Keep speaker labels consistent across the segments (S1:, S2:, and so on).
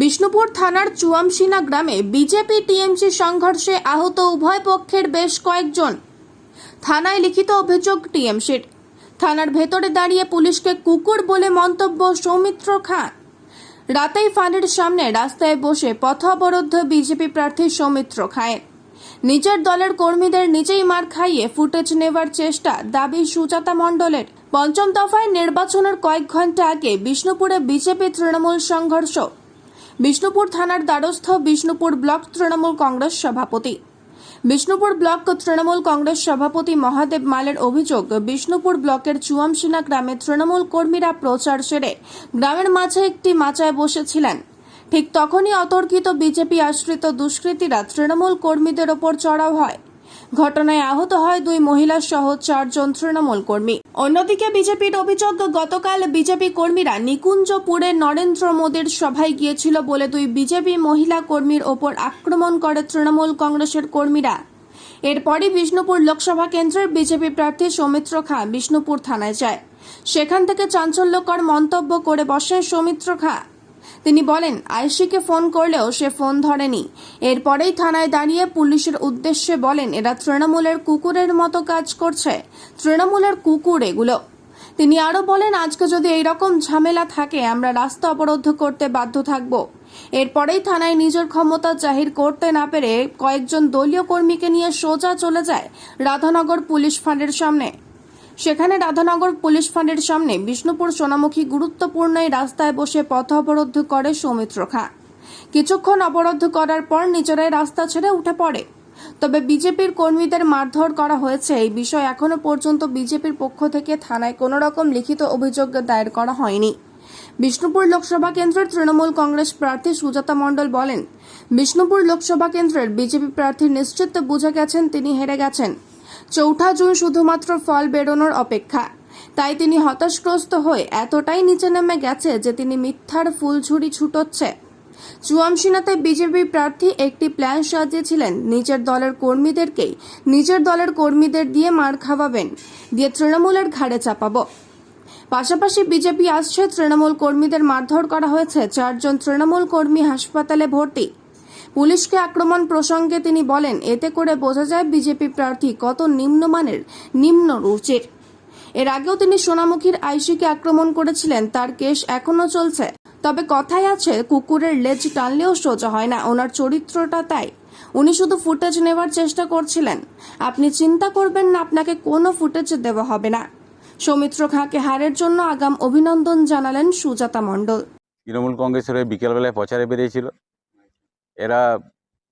S1: বিষ্ণুপুর থানার চুয়ামসিনা গ্রামে BJP TMC সংঘর্ষে আহত উভয় পক্ষের বেশ কয়েকজন। থানায় লিখিত অভিযোগ টিএমসির। থানার ভেতরে দাঁড়িয়ে পুলিশকে কুকুর বলে মন্তব্য সৌমিত্র খান। রাতেই ফাঁড়ির সামনে রাস্তায় বসে পথ অবরুদ্ধ বিজেপি প্রার্থী সৌমিত্র খায়ের। নিজের দলের কর্মীদের নিজেই মার খাইয়ে ফুটেজ নেবার চেষ্টা দাবি সুজাতা মণ্ডলের। পঞ্চম দফায় নির্বাচনের কয়েক ঘণ্টা আগে বিষ্ণুপুরে বিজেপি তৃণমূল সংঘর্ষ বিষ্ণুপুর থানার দ্বারস্থ বিষ্ণুপুর ব্লক তৃণমূল কংগ্রেস সভাপতি। বিষ্ণুপুর ব্লক তৃণমূল কংগ্রেস সভাপতি মহাদেব মালের অভিযোগ, বিষ্ণুপুর ব্লকের চুয়ামসিনা গ্রামে তৃণমূল কর্মীরা প্রচার সেরে গ্রামের মাঝে একটি মাচায় বসেছিলেন। ঠিক তখনই অতর্কিত বিজেপি আশ্রিত দুষ্কৃতীরা তৃণমূল কর্মীদের ওপর চড়াও হয়। ঘটনায় আহত হয় দুই মহিলা সহ চারজন তৃণমূল কর্মী। অন্যদিকে বিজেপির অভিযোগ, গতকাল বিজেপি কর্মীরা নিকুঞ্জপুরে নরেন্দ্র মোদীর সভায় গিয়েছিল বলে দুই বিজেপি মহিলা কর্মীর ওপর আক্রমণ করে তৃণমূল কংগ্রেসের কর্মীরা। এরপরই বিষ্ণুপুর লোকসভা কেন্দ্রের বিজেপি প্রার্থী সৌমিত্র খাঁ বিষ্ণুপুর থানায় যায়। সেখান থেকে চাঞ্চল্যকর মন্তব্য করে বসেন সৌমিত্র খাঁ। তিনি বলেন, আয়শিকে ফোন করলেও সে ফোন ধরেনি। এরপরেই থানায় দাঁড়িয়ে পুলিশের উদ্দেশ্যে বলেন, এরা তৃণমূলের কুকুরের মতো কাজ করছে। তৃণমূলের কুকুর এগুলো। তিনি আরও বলেন, আজকে যদি এই রকম ঝামেলা থাকে, আমরা রাস্তা অবরোধ করতে বাধ্য থাকব। এরপরেই থানায় নিজের ক্ষমতা জাহির করতে না পেরে কয়েকজন দলীয় কর্মীকে নিয়ে সোজা চলে যায় রাধানগর পুলিশ ফাঁড়ের সামনে। সেখানে রাধানগর পুলিশ ফাঁড়ির সামনে বিষ্ণুপুর সোনামুখী গুরুত্বপূর্ণ এই রাস্তায় বসে পথ অবরোধ করে সৌমিত্র খাঁ। কিছুক্ষণ অবরোধ করার পর নিজেরাই রাস্তা ছেড়ে উঠে পড়ে। তবে বিজেপির কর্মীদের মারধর করা হয়েছে এই বিষয়ে এখনও পর্যন্ত বিজেপির পক্ষ থেকে থানায় কোনো রকম লিখিত অভিযোগ দায়ের করা হয়নি। বিষ্ণুপুর লোকসভা কেন্দ্রের তৃণমূল কংগ্রেস প্রার্থী সুজাতা মণ্ডল বলেন, বিষ্ণুপুর লোকসভা কেন্দ্রের বিজেপি প্রার্থী নিশ্চিত বুঝে গেছেন তিনি হেরে গেছেন। চৌঠা জুন শুধুমাত্র ফল বেরোনোর অপেক্ষা। তাই তিনি হতাশগ্রস্ত হয়ে এতটাই নিচে নেমে গেছে যে তিনি মিথ্যার ফুলঝুরি ছুটোচ্ছে। চুয়ামসিনাতে বিজেপি প্রার্থী একটি প্ল্যান সাজিয়েছিলেন, নিজের দলের কর্মীদেরকেই, নিজের দলের কর্মীদের দিয়ে মার খাওয়াবেন, দিয়ে তৃণমূলের ঘাড়ে চাপাবো। পাশাপাশি বিজেপি আসছে তৃণমূল কর্মীদের মারধর করা হয়েছে, চারজন তৃণমূল কর্মী হাসপাতালে ভর্তি। পুলিশকে আক্রমণ প্রসঙ্গে তিনি বলেন, এতে করে বোঝা যায় বিজেপি প্রার্থী কত নিম্নমানের নিম্ন রুচির। এর আগেও তিনি সোনামুখীর আইসিকে আক্রমণ করেছিলেন, তার কেস এখনও চলছে। তবে কথাই আছে, কুকুরের লেজ টানলেও সোজা হয় না, ওনার চরিত্রটা তাই। উনি শুধু ফুটেজ নেওয়ার চেষ্টা করছিলেন। আপনি চিন্তা করবেন না, আপনাকে কোনো ফুটেজ দেওয়া হবে না। সৌমিত্র খাঁকে হারের জন্য আগাম অভিনন্দন জানালেন সুজাতা মণ্ডল।
S2: তৃণমূল কংগ্রেসের বিকেলবেলায় প্রচারে বেরিয়েছিল। এরা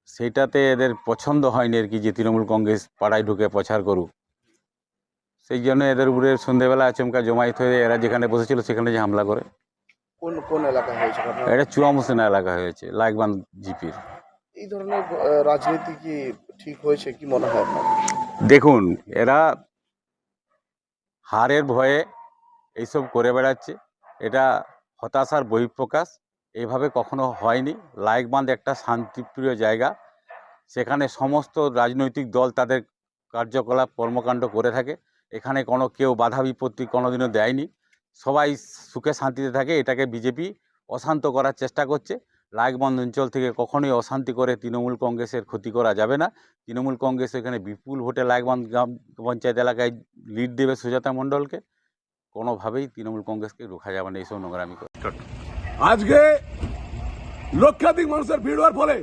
S2: সেইটাতে এদের পছন্দ হয়নি আর কি যে তৃণমূল কংগ্রেস পাড়ায় ঢুকে প্রচার করুক। সেই জন্য এদের উপরে সন্ধেবেলা আচমকা জমায়েত হয়ে এরা যেখানে বসেছিল সেখানে যে হামলা করে।
S3: কোন কোন এলাকা হয়েছে
S2: এটা চুয়ামুসিনা এলাকা হয়েছে লাইকবান জিপির।
S3: এই ধরনের রাজনীতি কি ঠিক হয়েছে? কি মনে হয়
S2: দেখুন এরা হারের ভয়ে এইসব করে বেড়াচ্ছে। এটা হতাশার বহিঃপ্রকাশ। এইভাবে কখনো হয়নি। লাইকবান্ধ একটা শান্তিপ্রিয় জায়গা। সেখানে সমস্ত রাজনৈতিক দল তাদের কার্যকলাপ, কর্মকাণ্ড করে থাকে। এখানে কোনো কেউ বাধা বিপত্তি কোনোদিনও দেয়নি। সবাই সুখে শান্তিতে থাকে। এটাকে বিজেপি অশান্ত করার চেষ্টা করছে। লাইকবান্ধ অঞ্চল থেকে কখনোই অশান্তি করে তৃণমূল কংগ্রেসের ক্ষতি করা যাবে না। তৃণমূল কংগ্রেস এখানে বিপুল ভোটে লাইকবান্ধ গ্রাম পঞ্চায়েত এলাকায় লিড দেবে সুজাতা মণ্ডলকে। কোনোভাবেই তৃণমূল কংগ্রেসকে রোখা যাবে না। এইসব নোংরামি করে।
S4: আজকে লক্ষাধিক মানুষের ভিড় হওয়ার ফলে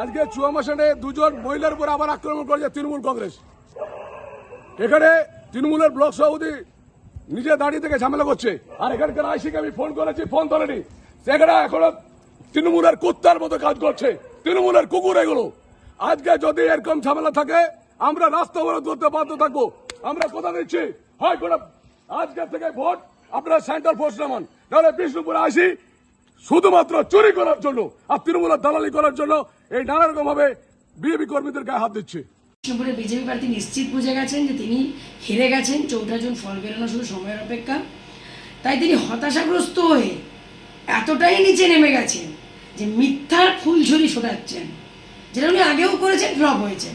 S4: আজকে চুয়ামাসানে দুজন মহিলার উপর আবার আক্রমণ করেছে তৃণমূল কংগ্রেস। এখানে তৃণমূলের ব্লক সভাপতি নিজে দাঁড়িয়ে থেকে ঝামেলা করছে। আর এখানকার আইসিকে আমি ফোন করেছি, ফোন ধরেনি। সেখানে এখনও তৃণমূলের কুত্তার মতো কাজ করছে, তৃণমূলের কুকুর এগুলো। আজকে যদি এরকম ঝামেলা থাকে, আমরা রাস্তা অবরোধ করতে বাধ্য থাকব। আমরা কথা দিচ্ছি, হয় আজকে থেকে ভোট আপনারা সেন্টার ফোর্স নামান। নাহলে বিষ্ণুপুরে আসি, শুধুমাত্র চুরি করার জন্য আর তৃণমূলের দালালি করার জন্য এই নানা রকম ভাবে বিএপি কর্মীদের গায়ে হাত দিচ্ছে।
S5: কৃষ্ণপুরে বিজেপি প্রার্থী নিশ্চিত বুঝে গেছেন যে তিনি হেরে গেছেন, চৌঠা জুন ফল বেরোনো শুধু সময়ের অপেক্ষা। তাই তিনি হতাশাগ্রস্ত হয়ে এতটাই নিচে নেমে গেছেন যে মিথ্যার ফুলঝুরি শোনাচ্ছেন যেটা উনি আগেও করেছেন, ফ্লপ হয়েছেন।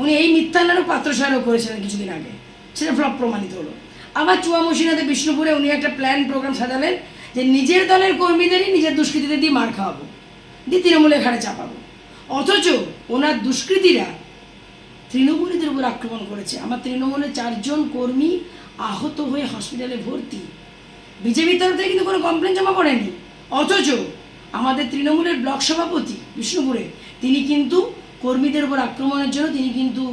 S5: উনি এই মিথ্যা নাড়ু পাত্রসারও করেছিলেন কিছুদিন আগে। সেটা ফ্লপ প্রমাণিত হলো। আবার চুয়ামসিনাতে বিষ্ণুপুরে উনি একটা প্ল্যান প্রোগ্রাম সাজালেন যে নিজের দলের কর্মীদেরই নিজের দুষ্কৃতীদের দিয়ে মার খাওয়াবো, দিয়ে তৃণমূলের ঘাড়ে চাপাবো। অথচ ওনার দুষ্কৃতীরা তৃণমূলীদের উপর আক্রমণ করেছে। আমার তৃণমূলের চারজন কর্মী আহত হয়ে হসপিটালে ভর্তি। বিজেপির তরফ থেকে কিন্তু কোনো কমপ্লেন জমা পড়েনি। অথচ আমাদের তৃণমূলের ব্লক সভাপতি বিষ্ণুপুরে, তিনি কিন্তু কর্মীদের উপর আক্রমণের জন্য তিনি কিন্তু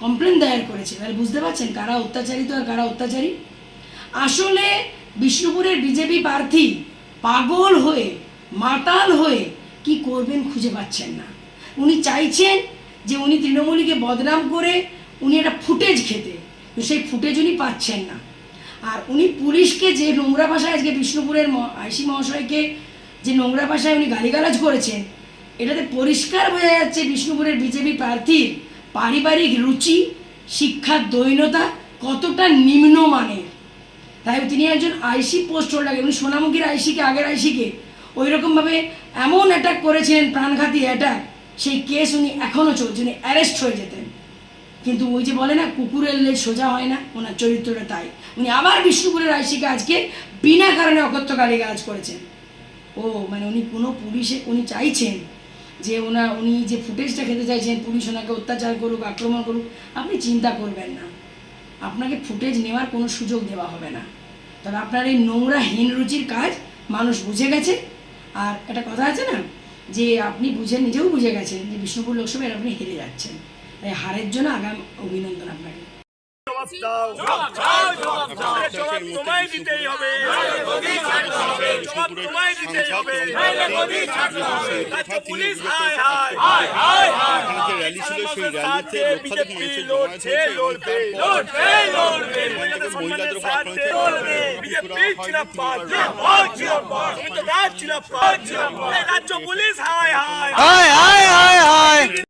S5: কমপ্লেন দায়ের করেছে। তাহলে বুঝতে পারছেন কারা অত্যাচারিত আর কারা অত্যাচারী? আসলে বিষ্ণুপুরের বিজেপি প্রার্থী পাগল হয়ে, মাতাল হয়ে কি করবেন খুঁজে পাচ্ছেন না। উনি চাইছেন যে উনি তৃণমূলীকে বদনাম করে উনি একটা ফুটেজ খেতে। তো সেই ফুটেজ উনি পাচ্ছেন না। আর উনি পুলিশকে যে নোংরা ভাষায় আজকে বিষ্ণুপুরের আইসি মহাশয়কে যে নোংরা ভাষায় উনি গালিগালাজ করেছেন, এটাতে পরিষ্কার বোঝা যাচ্ছে বিষ্ণুপুরের বিজেপি প্রার্থীর পারিবারিক রুচি, শিক্ষার দৈনতা কতটা নিম্ন নিম্নমানের তাই তিনি একজন আইসি পোস্ট হোল্ডার, উনি সোনামুখীর আইসিকে, আগের আইসিকে ওই রকমভাবে এমন অ্যাটাক করেছিলেন, প্রাণঘাতী অ্যাটাক সেই কেস উনি এখনও চলছে উনি অ্যারেস্ট হয়ে যেতেন। কিন্তু ওই যে বলে না, কুকুরের লেজ সোজা হয় না, ওনার চরিত্রটা তাই। উনি আবার বিষ্ণুপুরের আইসিকে আজকে বিনা কারণে অকথ্য গালিগালাজ করেছেন। ও মানে উনি কোনো পুলিশে, উনি চাইছেন যে ওনার উনি যে ফুটেজটা খেতে চাইছেন, পুলিশ ওনাকে অত্যাচার করুক, আক্রমণ করুক, আপনি চিন্তা করবেন না। আপনাকে ফুটেজ নেওয়ার কোনো সুযোগ দেওয়া হবে না। তবে আপনার এই নোংরা, হীন রুচির কাজ মানুষ বুঝে গেছে। আর একটা কথা আছে না, যে আপনি বুঝে, নিজেও বুঝে গেছেন যে বিষ্ণুপুর লোকসভায় আপনি হেরে যাচ্ছেন। তাই হারের জন্য আগাম অভিনন্দন আপনাকে।
S6: জবাব তোমায় দিতেই হবে জবাব তোমায় দিতেই হবে পুলিশ হায় হায়
S7: এখানে যে র্যালি ছিল
S6: হায় হায়